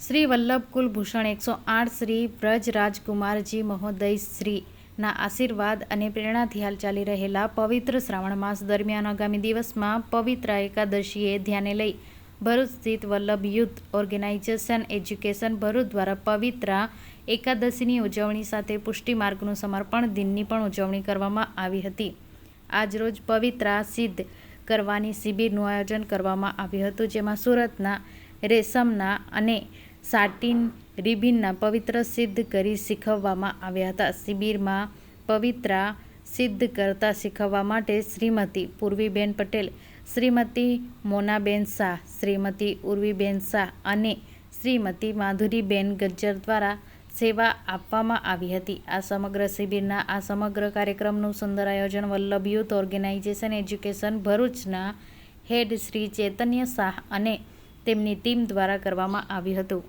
શ્રી વલ્લભ કુલભૂષણ એકસો આઠ શ્રી બ્રજરાજકુમારજી મહોદય શ્રીના આશીર્વાદ અને પ્રેરણાથી હાલ ચાલી રહેલા પવિત્ર શ્રાવણ માસ દરમિયાન આગામી દિવસમાં પવિત્ર એકાદશીએ ધ્યાને લઈ ભરૂચ સ્થિત Vallabh youth organisation education Bharuch દ્વારા પવિત્ર એકાદશીની ઉજવણી સાથે પુષ્ટિ માર્ગનું સમર્પણ દિનની પણ ઉજવણી કરવામાં આવી હતી. આજરોજ પવિત્રા સિદ્ધ કરવાની શિબિરનું આયોજન કરવામાં આવ્યું હતું, જેમાં સુરતના રેશમના અને સાટિન રિબિનના પવિત્ર સિદ્ધ કરી શીખવવામાં આવ્યા હતા. શિબિરમાં પવિત્રા સિદ્ધ કરતા શીખવવા માટે શ્રીમતી પૂર્વીબેન પટેલ, શ્રીમતી મોનાબેન શાહ, શ્રીમતી ઉર્વીબેન શાહ અને શ્રીમતી માધુરીબેન ગજ્જર દ્વારા સેવા આપવામાં આવી હતી. આ સમગ્ર શિબિરના, આ સમગ્ર કાર્યક્રમનું સુંદર આયોજન વલ્લભ યુથ ઓર્ગેનાઇઝેશન એજ્યુકેશન ભરૂચના હેડ શ્રી ચૈતન્ય શાહ અને તેમની ટીમ દ્વારા કરવામાં આવ્યું હતું.